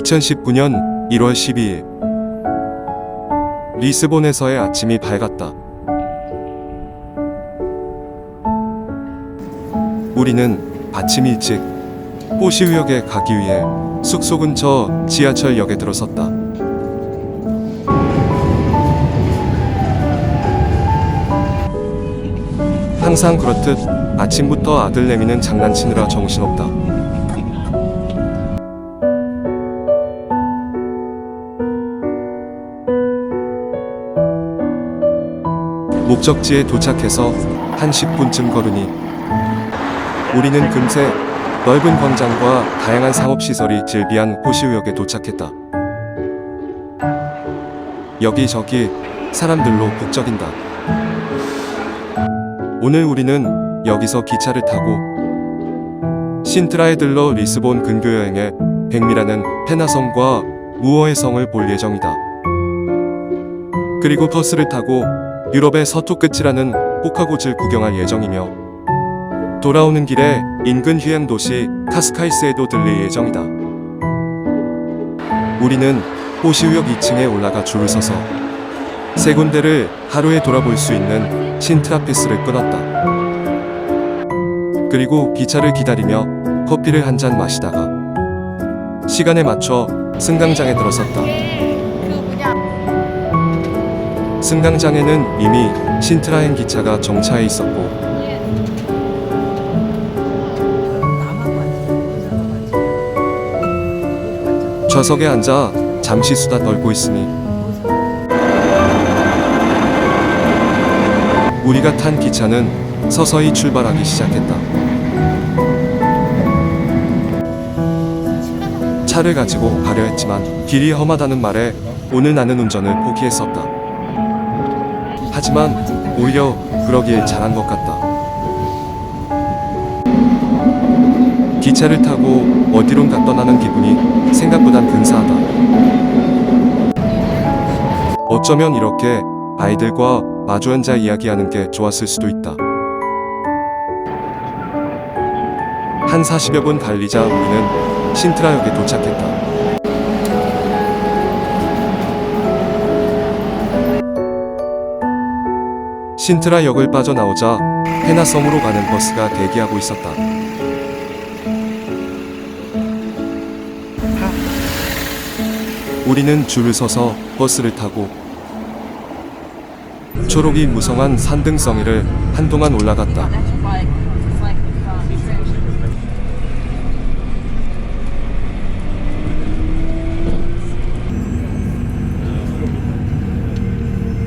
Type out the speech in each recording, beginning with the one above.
2019년 1월 12일 리스본에서의 아침이 밝았다. 우리는 아침 일찍 호시우역에 가기 위해 숙소 근처 지하철역에 들어섰다. 항상 그렇듯 아침부터 아들 내미는 장난치느라 정신없다. 목적지에 도착해서 한 10분쯤 걸으니 우리는 금세 넓은 광장과 다양한 상업시설이 즐비한 호시우역에 도착했다. 여기저기 사람들로 북적인다. 오늘 우리는 여기서 기차를 타고 신트라에 들러 리스본 근교 여행에 백미라는 페나성과 무어의 성을 볼 예정이다. 그리고 버스를 타고 유럽의 서쪽 끝이라는 포카고즈를 구경할 예정이며 돌아오는 길에 인근 휴양 도시 카스카이스에도 들릴 예정이다. 우리는 호시우역 2층에 올라가 줄을 서서 세 군데를 하루에 돌아볼 수 있는 신트라피스를 끊었다. 그리고 기차를 기다리며 커피를 한 잔 마시다가 시간에 맞춰 승강장에 들어섰다. 승강장에는 이미 신트라행 기차가 정차해 있었고 좌석에 앉아 잠시 수다 떨고 있으니 우리가 탄 기차는 서서히 출발하기 시작했다. 차를 가지고 가려 했지만 길이 험하다는 말에 오늘 나는 운전을 포기했었다. 하지만 오히려 그러길 잘한 것 같다. 기차를 타고 어디론가 떠나는 기분이 생각보단 근사하다. 어쩌면 이렇게 아이들과 마주 앉아 이야기하는 게 좋았을 수도 있다. 한 40여 분 달리자 우리는 신트라역에 도착했다. 신트라 역을 빠져나오자 페나섬으로 가는 버스가 대기하고 있었다. 우리는 줄을 서서 버스를 타고 초록이 무성한 산등성이를 한동안 올라갔다.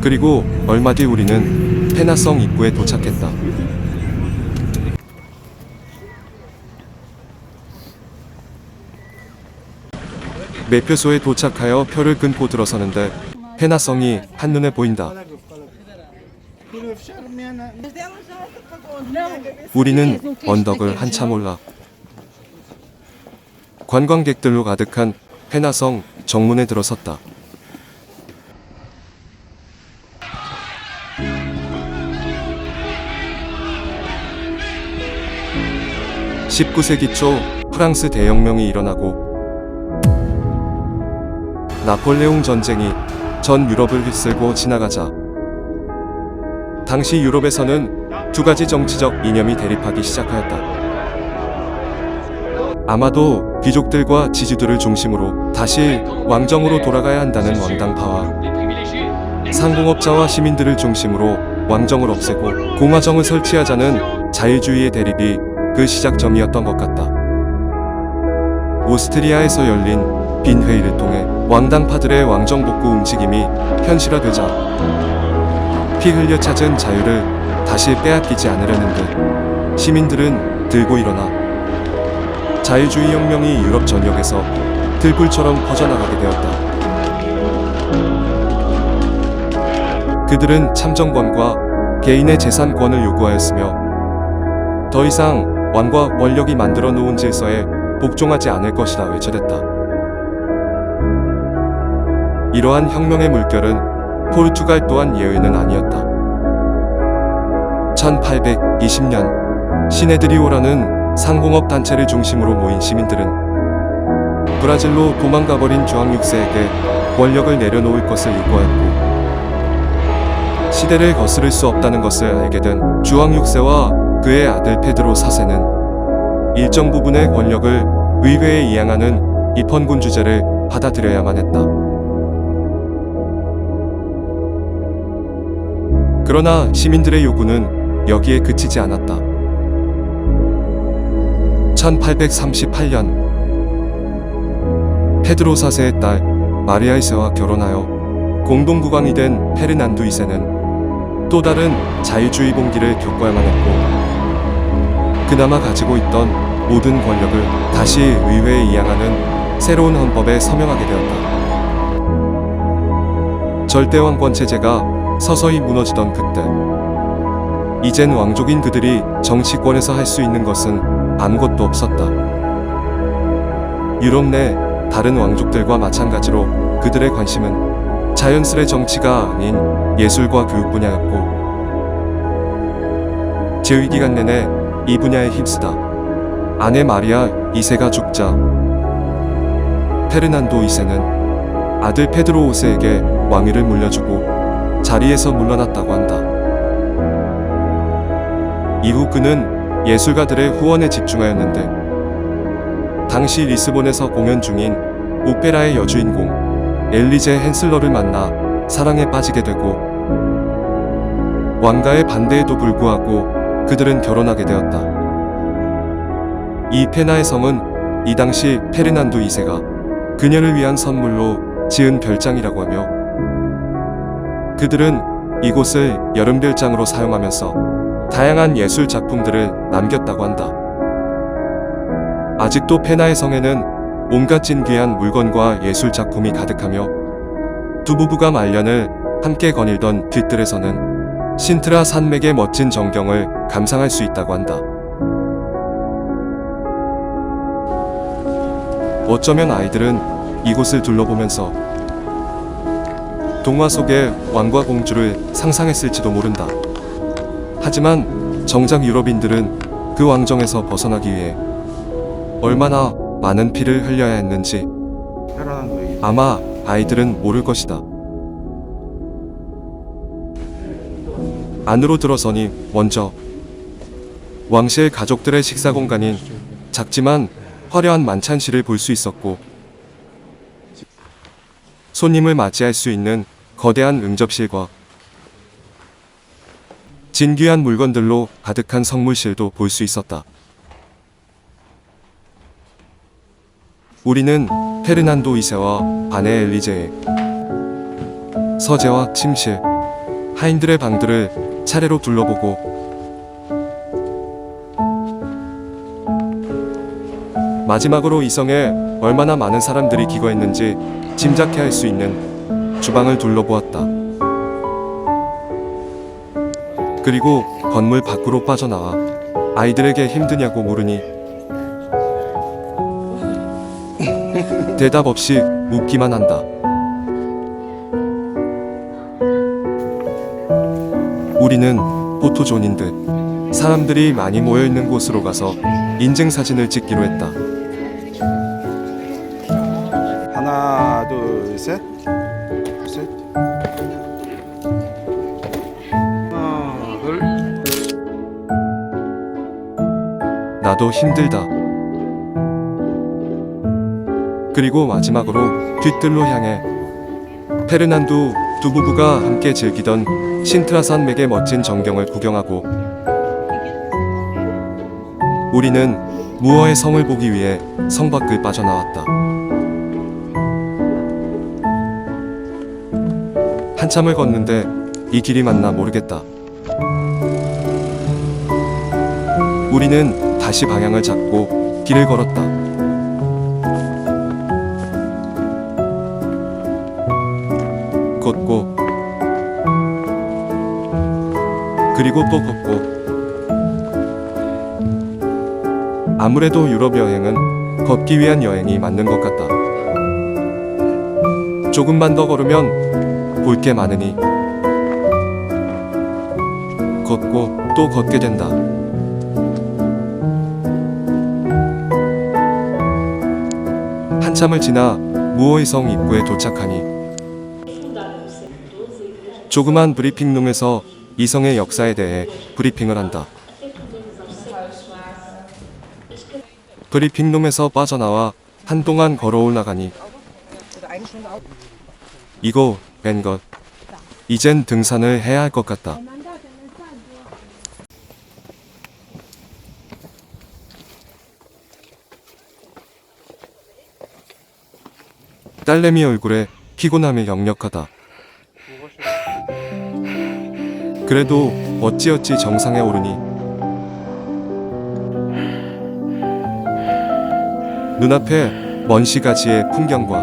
그리고 얼마 뒤 우리는 페나성 입구에 도착했다. 매표소에 도착하여 표를 끊고 들어서는데 페나성이 한눈에 보인다. 우리는 언덕을 한참 올라 관광객들로 가득한 페나성 정문에 들어섰다. 19세기 초 프랑스 대혁명이 일어나고 나폴레옹 전쟁이 전 유럽을 휩쓸고 지나가자 당시 유럽에서는 두 가지 정치적 이념이 대립하기 시작하였다. 아마도 귀족들과 지주들을 중심으로 다시 왕정으로 돌아가야 한다는 왕당파와 상공업자와 시민들을 중심으로 왕정을 없애고 공화정을 설치하자는 자유주의의 대립이 그 시작점이었던 것 같다. 오스트리아에서 열린 빈 회의를 통해 왕당 파들의 왕정 복구 움직임이 현실화되자 피 흘려 찾은 자유를 다시 빼앗기지 않으려는 듯 시민들은 들고 일어나 자유주의 혁명이 유럽 전역에서 들불처럼 퍼져나가게 되었다. 그들은 참정권과 개인의 재산권을 요구하였으며 더 이상 왕과 권력이 만들어 놓은 질서에 복종하지 않을 것이라 외쳐댔다. 이러한 혁명의 물결은 포르투갈 또한 예외는 아니었다. 1820년 시네드리오라는 상공업 단체를 중심으로 모인 시민들은 브라질로 도망가버린 주황 6세에게 권력을 내려놓을 것을 요구하였고 시대를 거스를 수 없다는 것을 알게 된 주황 6세와 그의 아들 페드로 4세는 일정 부분의 권력을 의회에 이양하는 입헌군 주제를 받아들여야만 했다. 그러나 시민들의 요구는 여기에 그치지 않았다. 1838년 페드로 4세의 딸 마리아 2세와 결혼하여 공동국왕이 된 페르난두 2세는 또 다른 자유주의 봉기를 겪어야만 했고 그나마 가지고 있던 모든 권력을 다시 의회에 이양하는 새로운 헌법에 서명하게 되었다. 절대왕권 체제가 서서히 무너지던 그때 이젠 왕족인 그들이 정치권에서 할 수 있는 것은 아무것도 없었다. 유럽 내 다른 왕족들과 마찬가지로 그들의 관심은 자연스레 정치가 아닌 예술과 교육 분야였고 재위 기간 내내 이 분야에 힘쓰다 아내 마리아 2세가 죽자 페르난도 2세는 아들 페드로 5세에게 왕위를 물려주고 자리에서 물러났다고 한다. 이후 그는 예술가들의 후원에 집중하였는데 당시 리스본에서 공연 중인 오페라의 여주인공 엘리제 헨슬러를 만나 사랑에 빠지게 되고 왕가의 반대에도 불구하고 그들은 결혼하게 되었다. 이 페나의 성은 이 당시 페르난도 2세가 그녀를 위한 선물로 지은 별장이라고 하며 그들은 이곳을 여름 별장으로 사용하면서 다양한 예술 작품들을 남겼다고 한다. 아직도 페나의 성에는 온갖 진귀한 물건과 예술 작품이 가득하며 두 부부가 말년을 함께 거닐던 뒤뜰에서는 신트라 산맥의 멋진 전경을 감상할 수 있다고 한다. 어쩌면 아이들은 이곳을 둘러보면서 동화 속의 왕과 공주를 상상했을지도 모른다. 하지만 정작 유럽인들은 그 왕정에서 벗어나기 위해 얼마나 많은 피를 흘려야 했는지 아마 아이들은 모를 것이다. 안으로 들어서니 먼저 왕실 가족들의 식사 공간인 작지만 화려한 만찬실을 볼 수 있었고 손님을 맞이할 수 있는 거대한 응접실과 진귀한 물건들로 가득한 성물실도 볼 수 있었다. 우리는 페르난도 2세와 아내 엘리제의 서재와 침실, 하인들의 방들을 차례로 둘러보고 마지막으로 이 성에 얼마나 많은 사람들이 기거했는지 짐작해 할 수 있는 주방을 둘러보았다. 그리고 건물 밖으로 빠져나와 아이들에게 힘드냐고 물으니 대답 없이 묻기만 한다. 우리는 포토존인 듯 사람들이 많이 모여 있는 곳으로 가서 인증 사진을 찍기로 했다. 하나, 둘, 셋. 셋. 하나, 둘. 나도 힘들다. 그리고 마지막으로 뒤뜰로 향해 페르난두 두 부부가 함께 즐기던 신트라 산 맥의 멋진 전경을 구경하고 우리는 무어의 성을 보기 위해 성 밖을 빠져나왔다. 한참을 걷는데 이 길이 맞나 모르겠다. 우리는 다시 방향을 잡고 길을 걸었다. 걷고 그리고 또 걷고 아무래도 유럽 여행은 걷기 위한 여행이 맞는 것 같다. 조금만 더 걸으면 볼 게 많으니 걷고 또 걷게 된다. 한참 한참을 지나 무어의 성 입구에 도착하니 조그만 브리핑룸에서 이성의 역사에 대해 브리핑을 한다. 브리핑룸에서 빠져나와 한동안 걸어 올라가니 이거 뺀 것 이젠 등산을 해야 할 것 같다. 딸내미 얼굴에 피곤함이 역력하다. 그래도 어찌어찌 정상에 오르니 눈앞에 먼 시가지의 풍경과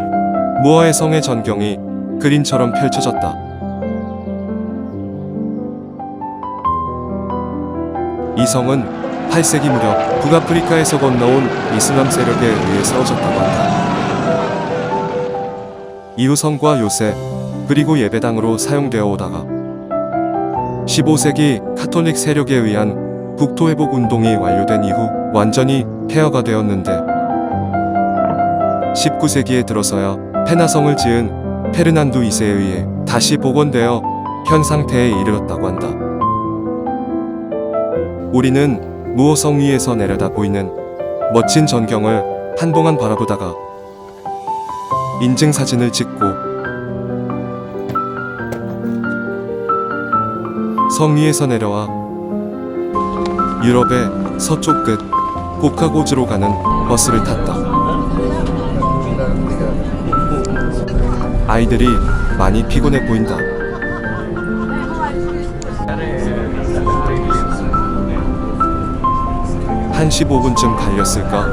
무어의 성의 전경이 그림처럼 펼쳐졌다. 이 성은 8세기 무렵 북아프리카에서 건너온 이슬람 세력에 의해 세워졌다고 한다. 이후 성과 요새 그리고 예배당으로 사용되어 오다가 15세기 카톨릭 세력에 의한 국토 회복 운동이 완료된 이후 완전히 폐허가 되었는데 19세기에 들어서야 페나성을 지은 페르난두 2세에 의해 다시 복원되어 현 상태에 이르렀다고 한다. 우리는 무어성 위에서 내려다 보이는 멋진 전경을 한동안 바라보다가 인증 사진을 찍고 성 위에서 내려와 유럽의 서쪽 끝 고카고즈로 가는 버스를 탔다. 아이들이 많이 피곤해 보인다. 한 15분쯤 달렸을까?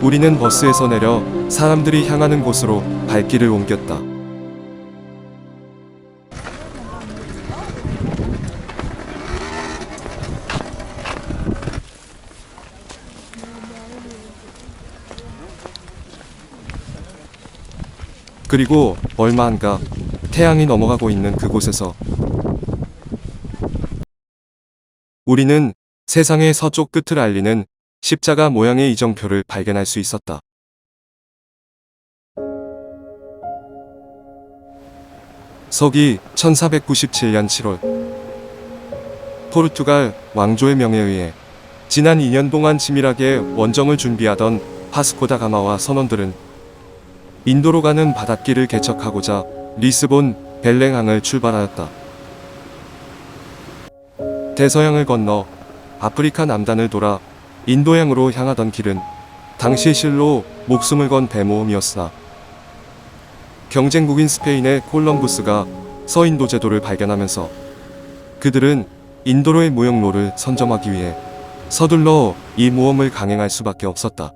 우리는 버스에서 내려 사람들이 향하는 곳으로 발길을 옮겼다. 그리고 얼마 안가 태양이 넘어가고 있는 그곳에서 우리는 세상의 서쪽 끝을 알리는 십자가 모양의 이정표를 발견할 수 있었다. 서기 1497년 7월 포르투갈 왕조의 명에 의해 지난 2년 동안 치밀하게 원정을 준비하던 파스코다 가마와 선원들은 인도로 가는 바닷길을 개척하고자 리스본 벨랭항을 출발하였다. 대서양을 건너 아프리카 남단을 돌아 인도양으로 향하던 길은 당시 실로 목숨을 건 대모험이었으나 경쟁국인 스페인의 콜럼부스가 서인도 제도를 발견하면서 그들은 인도로의 무역로를 선점하기 위해 서둘러 이 모험을 강행할 수밖에 없었다.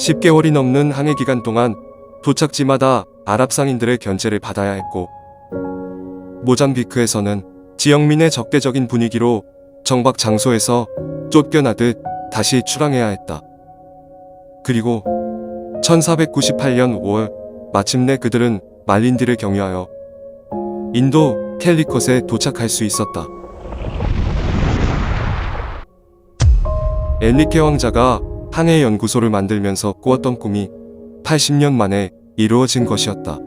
10개월이 넘는 항해 기간 동안 도착지마다 아랍 상인들의 견제를 받아야 했고 모잠비크에서는 지역민의 적대적인 분위기로 정박 장소에서 쫓겨나듯 다시 출항해야 했다. 그리고 1498년 5월 마침내 그들은 말린디를 경유하여 인도 캘리컷에 도착할 수 있었다. 엔리케 왕자가 항해 연구소를 만들면서 꾸었던 꿈이 80년 만에 이루어진 것이었다.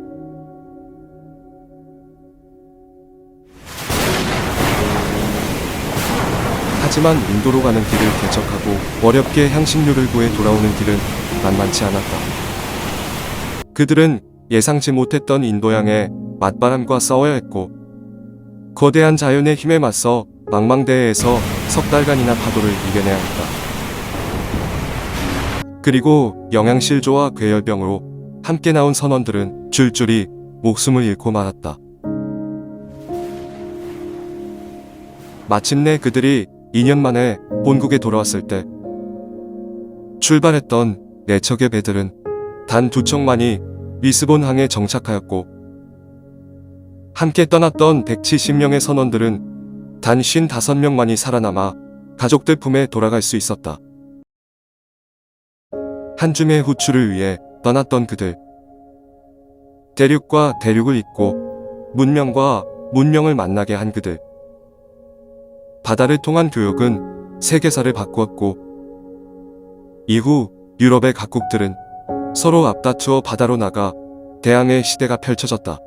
하지만 인도로 가는 길을 개척하고 어렵게 향신료를 구해 돌아오는 길은 만만치 않았다. 그들은 예상치 못했던 인도양의 맞바람과 싸워야 했고 거대한 자연의 힘에 맞서 망망대해에서 석 달간이나 파도를 이겨내야 했다. 그리고 영양실조와 괴열병으로 함께 나온 선원들은 줄줄이 목숨을 잃고 말았다. 마침내 그들이 2년 만에 본국에 돌아왔을 때 출발했던 네 척의 배들은 단 두 척만이 리스본 항에 정착하였고 함께 떠났던 170명의 선원들은 단 55명만이 살아남아 가족들 품에 돌아갈 수 있었다. 한 줌의 후추를 위해 떠났던 그들. 대륙과 대륙을 잇고 문명과 문명을 만나게 한 그들. 바다를 통한 교육은 세계사를 바꾸었고 이후 유럽의 각국들은 서로 앞다투어 바다로 나가 대항해 시대가 펼쳐졌다.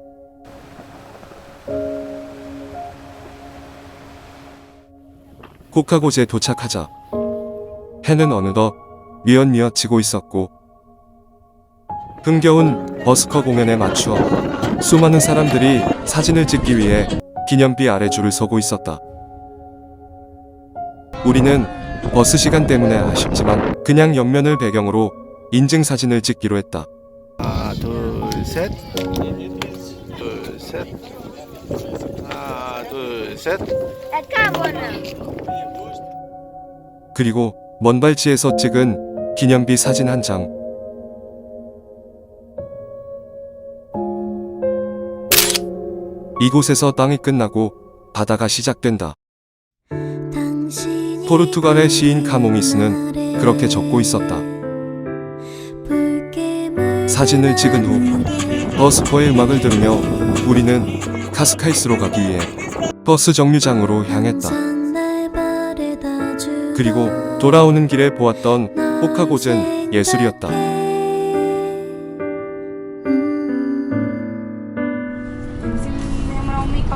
코카고지에 도착하자 해는 어느덧 미연미어 지고 있었고 흥겨운 버스커 공연에 맞추어 수많은 사람들이 사진을 찍기 위해 기념비 아래 줄을 서고 있었다. 우리는 버스 시간 때문에 아쉽지만 그냥 옆면을 배경으로 인증 사진을 찍기로 했다. 하나, 둘, 셋. 둘, 셋. 하나, 둘, 셋. Acaba, não. 그리고 먼 발치에서 찍은 기념비 사진 한 장. 이곳에서 땅이 끝나고 바다가 시작된다. 포르투갈의 시인 카몽이스는 그렇게 적고 있었다. 사진을 찍은 후 버스커의 음악을 들으며 우리는 카스카이스로 가기 위해 버스 정류장으로 향했다. 그리고 돌아오는 길에 보았던 호카고젠 예술이었다.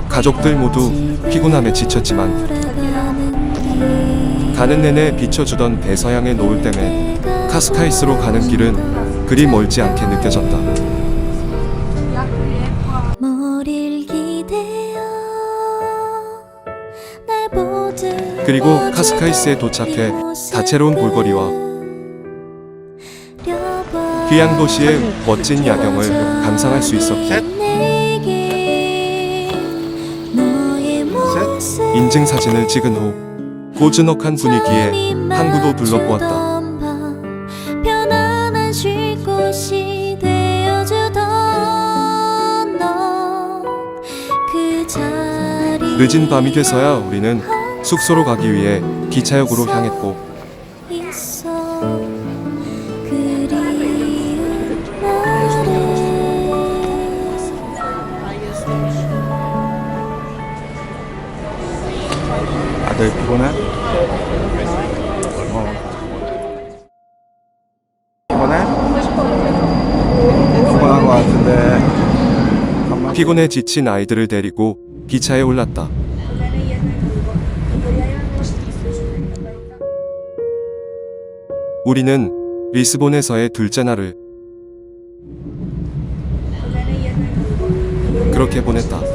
가족들 모두 피곤함에 지쳤지만 가는 내내 비춰주던 배서양의 노을 때문에 카스카이스로 가는 길은 그리 멀지 않게 느껴졌다. 그리고 카스카이스에 도착해 다채로운 볼거리와 귀양 도시의 멋진 야경을 감상할 수 있었고. 인증 사진을 찍은 후 고즈넉한 분위기에 항구도 둘러보았다. 편안한 쉴 곳이 되어주던 너그 자리 늦은 밤이 돼서야 우리는 숙소로 가기 위해 기차역으로 향했고 피곤해 지친 아이들을 데리고 기차에 올랐다. 우리는 리스본에서의 둘째 날을 그렇게 보냈다.